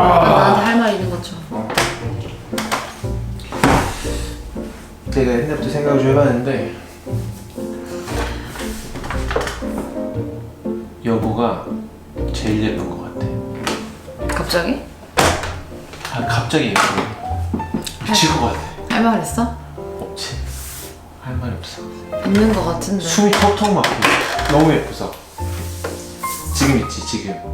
나한테 할말 있는 거죠. 내가 옛날부터 생각을 좀 해봤는데 여보가 제일 예쁜 것 같아. 갑자기? 아 갑자기 예뻐. 미칠 것 같아. 할 말 있어? 없지. 할 말이 없어. 있는 거 같은데. 숨이 턱턱 막혀. 너무 예뻐서. 지금 있지 지금.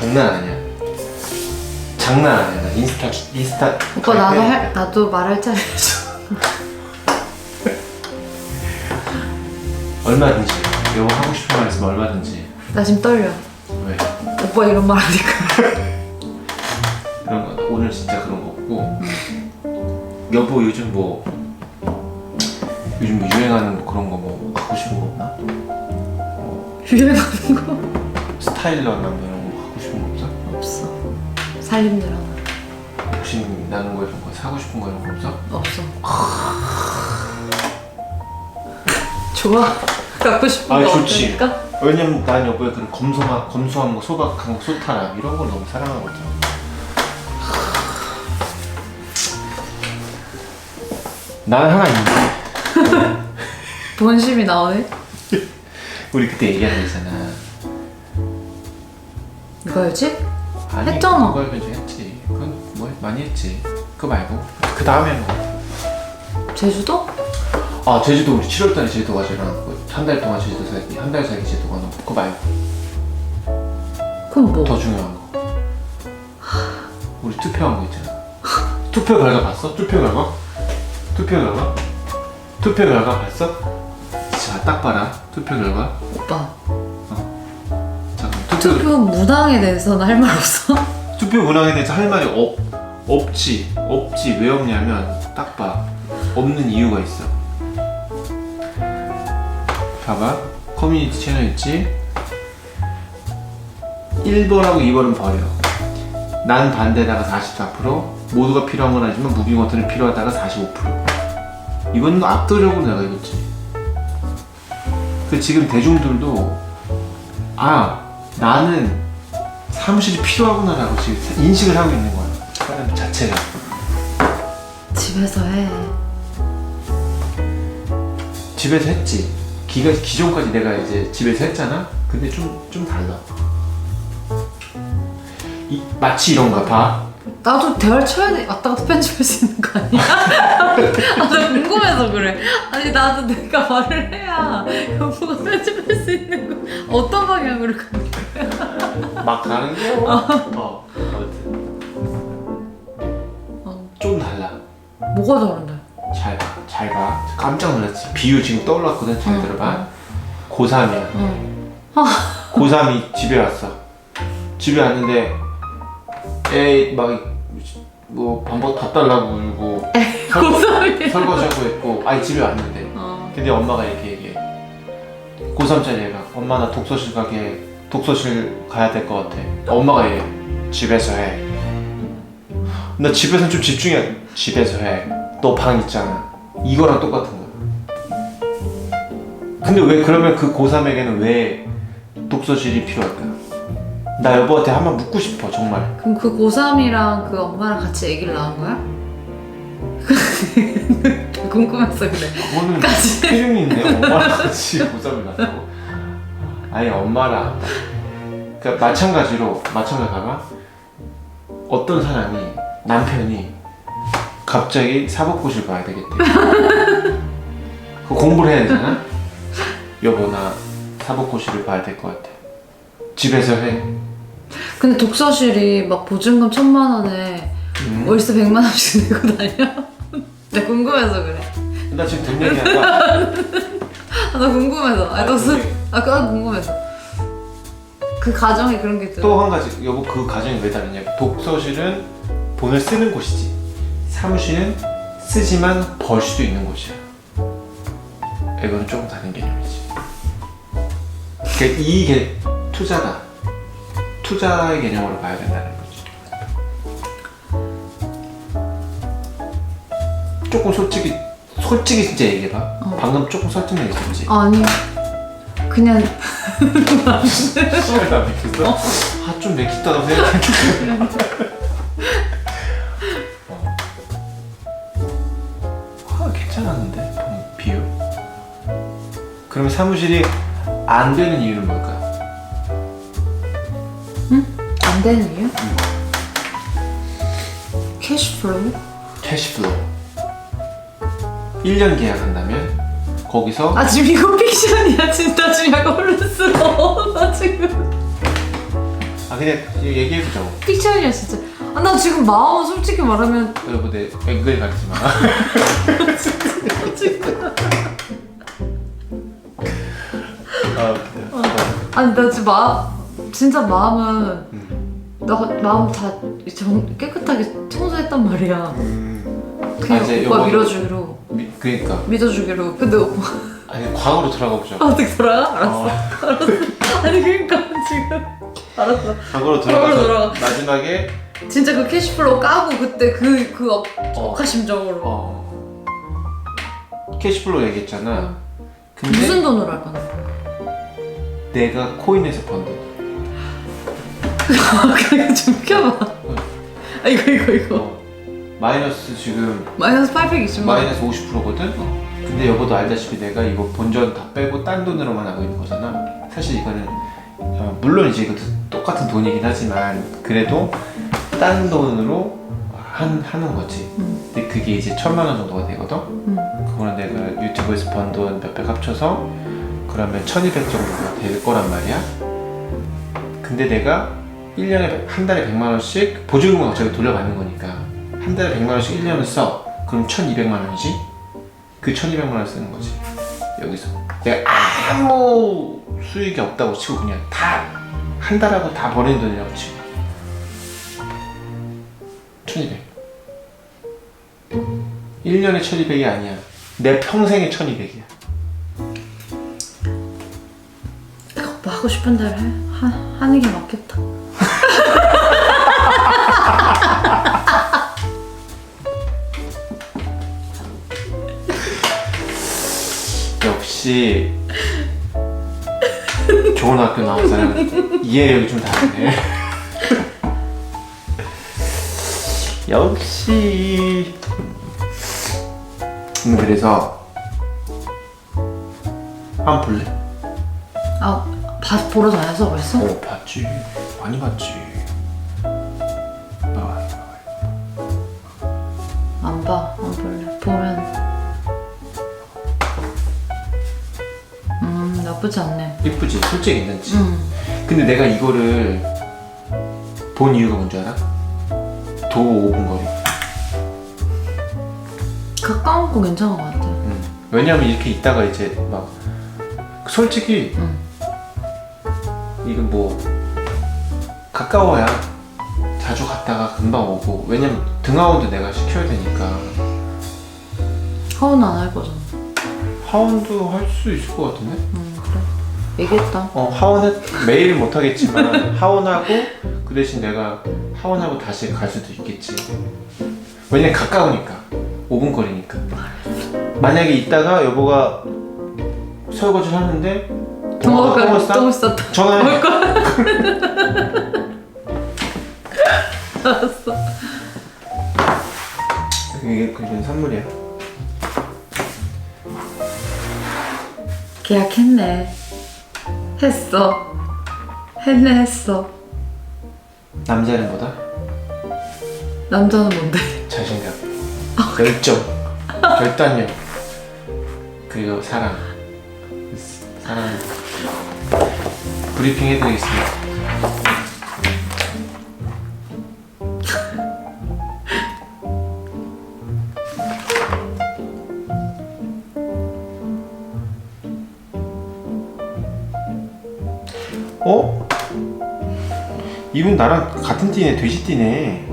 장난 아니야. 장난 아니야. 나 인스타 인스타. 오빠 나도. 할 나도 말할 차례 줘. 얼마든지. 여보 하고 싶은 말 있으면 얼마든지. 나 지금 떨려. 왜? 오빠 이런 말 하니까. 그런 거 오늘 진짜 그런 거 없고. 여보 요즘 뭐 요즘 뭐 유행하는 그런 거 뭐 갖고 싶은 거 없나? 유행하는 거 스타일러나 뭐 살림들 하나. 욕심 나는 거 이런 거 사고 싶은 거 이런 거 없어? 없어. 좋아. 갖고 싶은 아, 거 좋지. 없으니까. 왜냐면 난 여보의 그런 검소한 검소한 거 소박한 거 소탈함 이런 걸 너무 사랑하거든. 나는 하나 있는데 본심이 나오네. 우리 그때 얘기한 거 있잖아. 이거였지? 아니, 했잖아. 그걸 먼저 했지. 그건 뭐 많이 했지. 그거 말고 그 다음에 뭐. 제주도? 아 제주도 우리 7월 달에 제주도 가잖아. 한달 동안 제주도 살기, 한 달 살기 제주도 가는 거. 그거 말고 그럼 뭐? 더 중요한 거. 우리 투표한 거 있잖아. 투표 결과 봤어? 투표 결과? 투표 결과? 투표 결과 봤어? 자, 딱 봐라. 투표 결과. 오빠. 투표 무당에 대해서는 할 말 없어? 투표 문항에 대해서 할 말이 없 없지. 없지. 왜 없냐면 딱 봐. 없는 이유가 있어. 봐봐. 커뮤니티 채널 있지? 1번하고 2번은 버려. 난 반대다가 44%, 모두가 필요한 건 아니지만 무빙워터는 필요하다가 45%. 이건 압도적으로 내가 이겼지. 그 지금 대중들도 아 나는 사무실이 필요하구나라고 지금 인식을 하고 있는 거야. 사람 자체가. 집에서 해. 집에서 했지. 기가 기존까지 내가 이제 집에서 했잖아. 근데 좀 좀 달라. 이, 마치 이런가 봐. 나도 대화를 쳐야 돼. 왔다 갔다 편집할 수 있는 거 아니야? 아, 나 궁금해서 그래. 아니, 나도 내가 말을 해야 여보가 편집할 수 있는 거. 어떤 방향으로 가는 거야? 막 가는 게. 어. 아무튼 어. 좀 달라. 뭐가 다른데? 잘 봐. 잘 봐. 깜짝 놀랐지. 비유 지금 떠올랐거든. 잘 응. 들어봐. 고3이야. 응. 고3이 집에 왔어. 집에 왔는데 애막뭐 반복 밥 달라고 울고 설- 고3이. 설거지하고 있고 아니 집에 왔는데 어. 근데 엄마가 이렇게 얘기해 고3짜리 애가 엄마 나 독서실 가게 독서실 가야 될 것 같아. 엄마가 얘기해. 집에서 해 나 집에서 좀 집중해 집에서 해 너 방 있잖아. 이거랑 똑같은 거야. 근데 왜 그러면 그 고3에게는 왜 독서실이 필요할까 나 여보한테 한번 묻고 싶어 정말. 그럼 그 고3이랑 그 엄마랑 같이 아기를 낳은 거야? 궁금해서 그래. 그거는 같이. 필름이 있네 엄마랑 같이 고3을 났다고 아니 엄마랑 그러니까 마찬가지로 마찬가지 봐봐 어떤 사람이 남편이 갑자기 사법고시를 가야 되겠대 그 공부를 해야 되잖아 여보 나 사법고시를 봐야 될 것 같아 집에서 해 근데 독서실이 막 보증금 천만 원에 음. 월세 백만 원씩 내고 다녀? 나 궁금해서 그래. 나 지금 돈 얘기한다 아, 나 궁금해서. 아, 아, 독서. 근데- 아, 그 궁금해서. 그 가정에 그런 게 있더라. 또한 가지. 여보 그 가정이 왜 다르냐? 독서실은 돈을 쓰는 곳이지. 사무실은 쓰지만 벌 수도 있는 곳이야. 이거는 조금 다른 개념이지. 그러니까 이게 투자다 투자의 개념으로 봐야 된다는 거지. 조금 솔직히 솔직히 진짜 얘기해봐. 어. 방금 조금 설득력 있었지. 아니, 그냥 시간이 안 맥혔어? 아좀 맥혔다고 생각했는데 어. 아 괜찮았는데 방- 비율 그러면 사무실이 안 되는 이유는 뭘까? 안 되는 이유? 캐시플로우? 캐시플로우 1년 계약한다면 거기서? 아 지금 이거 픽션이야. 진짜 지금 약간 혼란스러워. 나 지금. 아 그냥 얘기해보자고 픽션이야 진짜. 아, 나 지금 마음은 솔직히 말하면 여러분 내 앵글 가리지 마. 지금 아. 아니 나 지금 마 진짜 마음은 음. 나 마음 다 정, 깨끗하게 청소했단 말이야. 음. 그냥 아, 이제 오빠 요거- 밀어주기로. 미, 그러니까. 믿어주기로. 근데 오빠 아니 과거로 돌아가 보자 어떻게 돌아가? 알았어. 어, 아니 그러니까 지금. 알았어. 과거로 과거로 돌아가서 돌아가. 마지막에 진짜 그 캐시플로우 까고 그때 그그 어. 억하심적으로. 어. 캐시플로우 얘기했잖아. 근데 무슨 돈으로 할 건데? 내가 코인에서 번 돈. 그냥 좀 켜봐. 아 이거 이거 이거. 어. 마이너스 지금 마이너스 820만 마이너스 50%거든. 근데 여보도 알다시피 내가 이거 본전 다 빼고 딴 돈으로만 하고 있는 거잖아. 사실 이거는 어, 물론 이제 이것도 똑같은 돈이긴 하지만 그래도 딴 돈으로 한, 하는 거지. 음. 근데 그게 이제 천만 원 정도가 되거든. 음. 그거는 내가 유튜브에서 번 돈 몇백 합쳐서 그러면 1200 정도가 될 거란 말이야. 근데 내가 1년에 한 달에 100만 원씩 보증금은 어차피 돌려받는 거니까 한 달에 100만 원씩 1년을 써. 그럼 1200만 원이지. 그 1200만 원 쓰는 거지. 여기서. 내가 아무 수익이 없다고 치고 그냥 다 한 달하고 다 버리는 돈이라고 치고. 1200 1년에 1200이 아니야. 내 평생에 1200이야. 오빠 하고 싶은 대로 해? 하, 하는 게 맞겠다 역시 좋은 학교 나온 사람 이해력이 좀 다르네. 역시. 음, 그래서 한번 볼래? 아 봐, 보러 다녔어 벌써? 어 봤지. 많이 봤지. 봐. 안 봐, 안 볼래. 보면 나쁘지 않네. 이쁘지 솔직히 괜찮지 음 근데 내가 이거를 본 이유가 뭔지 알아? 도 5분 거리 가까운 거 괜찮은 것 같아. 음. 왜냐면 이렇게 있다가 이제 막 솔직히 음. 이건 뭐 가까워야 자주 갔다가 금방 오고 왜냐면 등하원도 내가 시켜야 되니까 하원 안할 거잖아. 하원도 할 수 있을 것 같은데? 음. 얘기했다. 어 하원은 매일 못 하겠지만 하원하고 그 대신 내가 하원하고 다시 갈 수도 있겠지 왜냐면 가까우니까 5분 거리니까 만약에 있다가 여보가 설거지를 하는데 더 똥을 가 싸? 똥을 쌌다. 전화해. 알았어. 이게 그냥 선물이야 계약했네. 했어. 했네 했어. 남자는 뭐다? 남자는 뭔데? 자신감 열정 결단력 그리고 사랑 사랑 브리핑 해드리겠습니다 어? 이분 나랑 같은 띠네 돼지띠네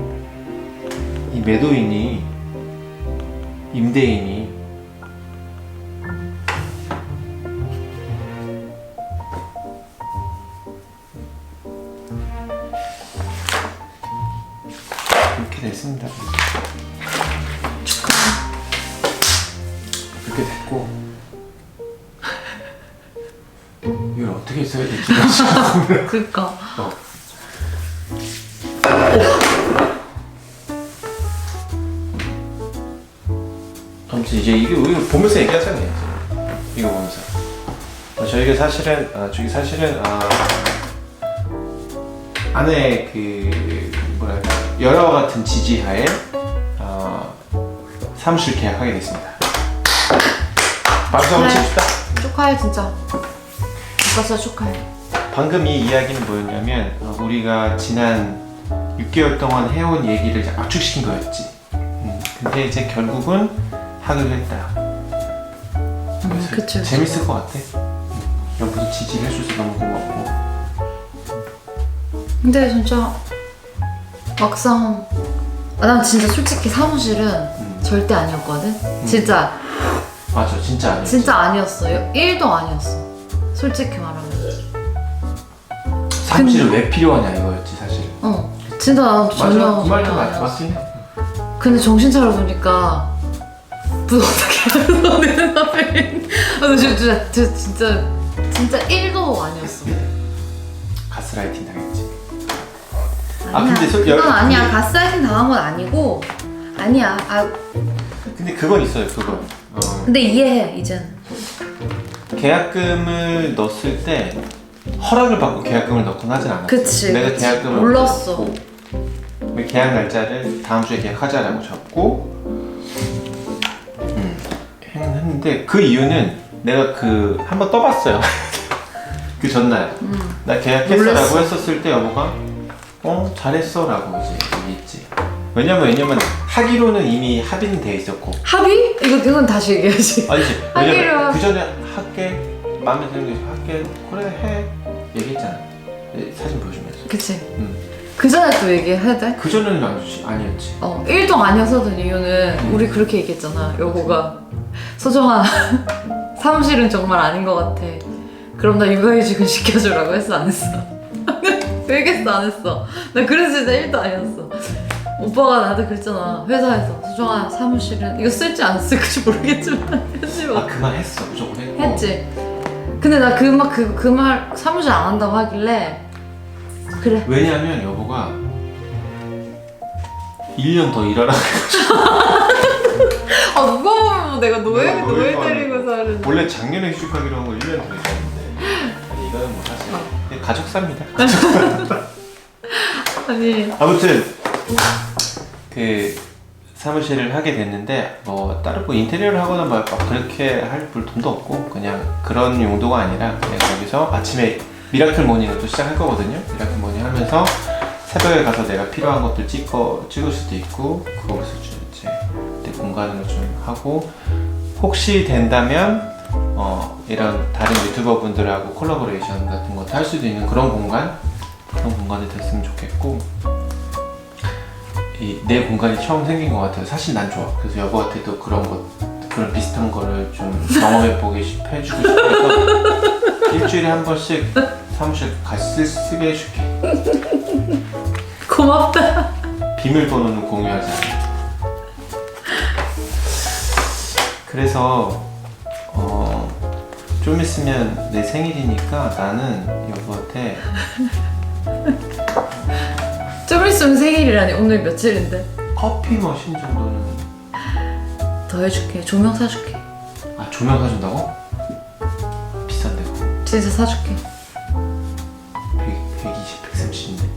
이 매도인이 임대인이 어떻게 써야 될지 그니까. 어. 아무튼 이제 이거 보면서 얘기하잖아요. 이제. 이거 보면서. 어, 저희가 사실은 아, 저기 사실은 아, 안에 그 뭐랄까 여러 같은 지지하에 어, 사무실 계약하게 됐습니다. 박수 한번 네. 칩시다. 축하해, 진짜. 진짜 축하해. 방금 이 이야기는 뭐였냐면 어, 우리가 지난 6개월 동안 해온 얘기를 이제 압축시킨 거였지. 음, 근데 이제 결국은 하기로 했다. 음, 그쵸. 재밌을 것 같아. 음, 여보도 지지를 해줘서 너무 고맙고. 근데 진짜 막상 아, 난 진짜 솔직히 사무실은 음, 절대 아니었거든. 진짜 맞아, 진짜 아니야. 진짜 아니었어요. 1도 아니었어. 솔직히. 사무실은 왜 필요하냐 이거였지 사실. 어. 진짜 난 전혀 맞아, 그 말도 전혀 맞. 맞긴 해. 근데 정신 차려 보니까 문 어떻게 너네 앞에 있는- 아, 진짜, 진짜 진짜 진짜 1도 아니었어. 가스라이팅 당했지. 아, 아니야. 근데 소- 그건 여- 아니야. 근데- 가스라이팅 당한 건 아니고 아니야. 아 근데 그건 있어요, 그건. 어, 근데 이해해 이제는. 계약금을 넣었을 때 허락을 받고 계약금을 넣곤 하진 않았어. 그치, 내가 그치. 계약금을 몰랐어. 넣고 그 계약 날짜를 다음 주에 계약하자라고 잡고 음, 했는데 그 이유는 내가 그 한번 떠봤어요. 그 전날 음. 나 계약했어라고. 했었을 때 여보가 어 잘했어라고 이제 얘기했지. 왜냐면 왜냐면 하기로는 이미 합의는 돼 있었고 합의? 이거 그건 다시 얘기하지. 아니지 하기로 왜냐면 그 전에 할게 마음에 드는 게 있어 할게 그래 해 얘기했잖아 네, 사진 보여주면서 그치. 음. 그 전에 또 얘기해야 돼? 그 전에는 아니었지 아니었지 어, 1도 아니었었던 이유는 음. 우리 그렇게 얘기했잖아. 여보가 소정아 사무실은 정말 아닌 것 같아. 그럼 나 육아휴 직은 시켜주라고 했어 안 했어? 왜 얘기했어 안 했어? 나 그래서 진짜 1도 아니었어. 오빠가 나한테 그랬잖아 회사에서 소정아 사무실은 이거 쓸지 안 쓸지 모르겠지만 했지 아뭐그말 했어 무조건 했고 했지. 근데 나그말그그 말 사무실 안 한다고 하길래 그래. 왜냐면 여보가 1년 더 일하라 아 누가 보면 내가 노예 내가 노예 노예가 데리고 사는 원래 작년에 휴직하기로 한 거 1년 더 일했는데 아니, 이거는 뭐 사실 어. 그냥 가족사입니다. 아니. 아무튼 그 사무실을 하게 됐는데 뭐 따로 뭐 인테리어를 하거나 막, 막 그렇게 할 돈도 없고 그냥 그런 용도가 아니라 그냥 여기서 아침에 미라클 모닝을 또 시작할 거거든요. 미라클 모닝 하면서 새벽에 가서 내가 필요한 것들 찍어 찍을 수도 있고 좀 이제 내 공간으로 좀 하고 혹시 된다면 어, 이런 다른 유튜버 분들하고 콜라보레이션 같은 것도 할 수도 있는 그런 공간 그런 공간이 됐으면 좋겠고 이 내 공간이 처음 생긴 것 같아요. 사실 난 좋아. 그래서 여보한테도 그런 것 그런 비슷한 거를 좀 경험해 보게 싶- 해주고 싶어서 일주일에 한 번씩 사무실 같이 쓰게 해줄게. 고맙다. 비밀번호는 공유하지 않아. 그래서 어, 좀 있으면 내 생일이니까 나는 여보한테 좀 있으면 생일이라니 오늘 며칠인데? 커피 머신 정도는. 더 해줄게. 조명 사줄게. 아 조명 사준다고? 비싼데. 그거 진짜 사줄게. 100, 120, 130인데.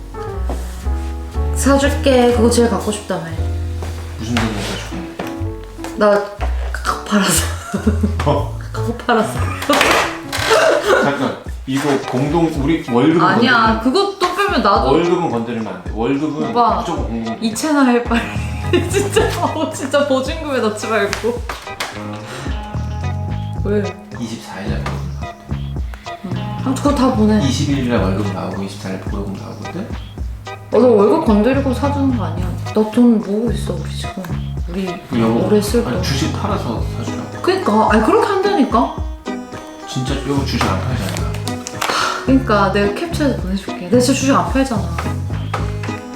사줄게. 그거 제일 갖고 싶다며. 무슨 돈을 사줄게? 나 카카오 팔아서. 어? 카카오 팔았어 잠깐. 이거 공동 우리 월급은 아니야. 그거 건드리면 나도 월급은 건드리면 안 돼. 월급은 오빠, 무조건 공동. 이 채널 해 빨리 진짜 어 진짜 보증금에 넣지 말고 왜? 24일날 아 그거 다 보내 20일날 월급 나오고 24일 월급 나오거든. 어, 너 월급 건드리고 사주는 거 아니야 너돈 모으고 있어 우리 지금 우리 그 여보 오래 쓸 거. 아니, 주식 팔아서 사주라고. 그니까 아니 그렇게 한다니까 진짜 여보 주식 안 팔잖아. 그니까 내가 캡처해서 보내줄게 내가 진짜 주식 안 팔잖아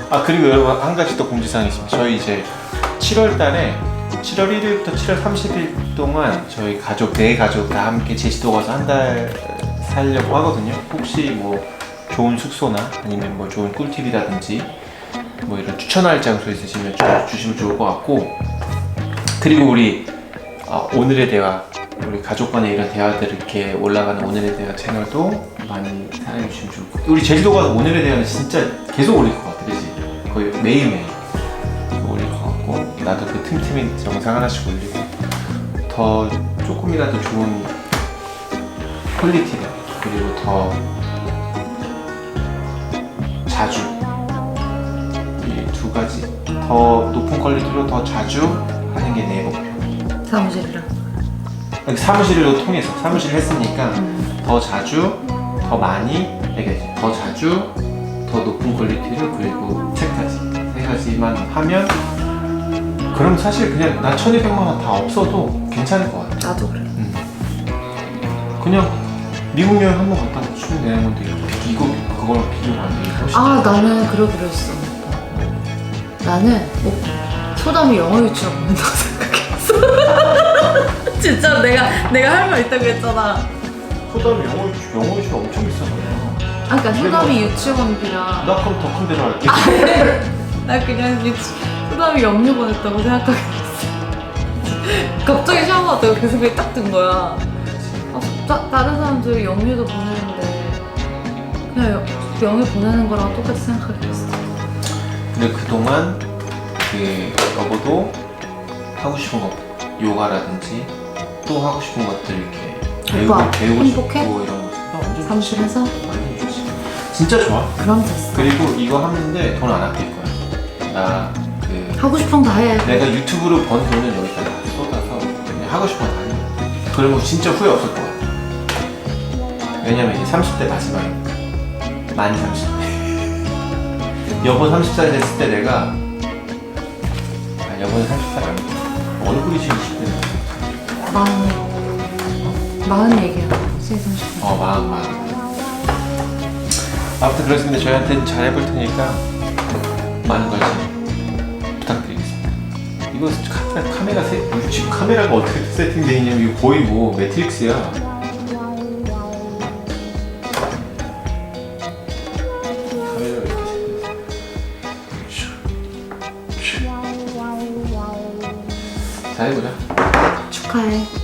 아 그리고 여러분 한 가지 또 공지사항이 있습니다. 저희 이제 7월 달에 7월 1일부터 7월 30일 동안 저희 가족 네 가족 다 함께 제주도 가서 한 달 살려고 하거든요. 혹시 뭐 좋은 숙소나 아니면 뭐 좋은 꿀팁이라든지 뭐 이런 추천할 장소 있으시면 좀 주시면 좋을 것 같고 그리고 우리 어, 오늘의 대화 우리 가족 간의 이런 대화들 이렇게 올라가는 오늘의 대화 채널도 많이 사랑해 주시면 좋을 것 같아요. 우리 제주도 가서 오늘의 대화는 진짜 계속 올릴 것 같아, 그지? 거의 매일매일 올릴 것 같고 나도 그 틈틈이 영상 하나씩 올리고 더 조금이라도 좋은 퀄리티를 그리고 더 자주 이 두 가지 더 높은 퀄리티로 더 자주 하는 게 내 목표. 사무실이랑. 사무실로 통해서 사무실 했으니까 더 자주 더 많이 얘기하지 더 자주 더 높은 퀄리티를 그리고 책까지 세 가지만 하면 그럼 사실 그냥 나 1200만 원 다 없어도 괜찮을 것 같아 나도 그래. 그냥 미국 여행 한번 갔다 주면 되는 건데 이거 그거랑 비교가 안 돼. 훨씬 아 나는 그러기로 했어. 나는 어, 소담이 영어 유치원 보낸다고 생각했어. 진짜 내가 내가 할 말 있다고 했잖아. 소담이 영어 영어 유치 엄청 비싸잖아. 아 그러니까 소담이 유치원비랑 나 그럼 더 큰 데로 할게. 나 그냥 유치 소담이 영유 보냈다고 생각하겠어. 갑자기 샤워하다가 그 생각이 딱 든 거야. 아, 다, 다른 사람들 영유도 보내는데 그냥 영- 영유 보내는 거랑 똑같이 생각하겠어. 근데 그동안 그 여보도 하고 싶은 거 요가라든지 또 하고 싶은 것들 이렇게 배우고 오빠, 배우고 행복해? 싶고 이런 거 좋지. 사무실에서 완전 좋지. 진짜 좋아. 그럼 됐어. 그리고 이거 하는데 돈 안 아낄 거야. 나그 하고 싶은 거 다 해. 내가 유튜브로 번 돈은 여기다 쏟아서 그냥 하고 싶은 거다 해. 그러면 진짜 후회 없을 것 같아. 왜냐면 이제 30대 마지막이니까. 만 30대. 여보 30살 됐을 때 내가 아, 여보는 30살 아니고 얼굴이 지금 20대. 마흔 마흔 얘기하는 거지 30분. 어, 마음 마음. 아무튼 그렇습니다. 저희한테 잘 해볼 테니까 많은 관심 부탁드리겠습니다. 이거 카메라, 카메라 세, 지금 카메라가 어떻게 세팅되어 있냐면 이거 거의 뭐 매트릭스야. 잘 해보자. 축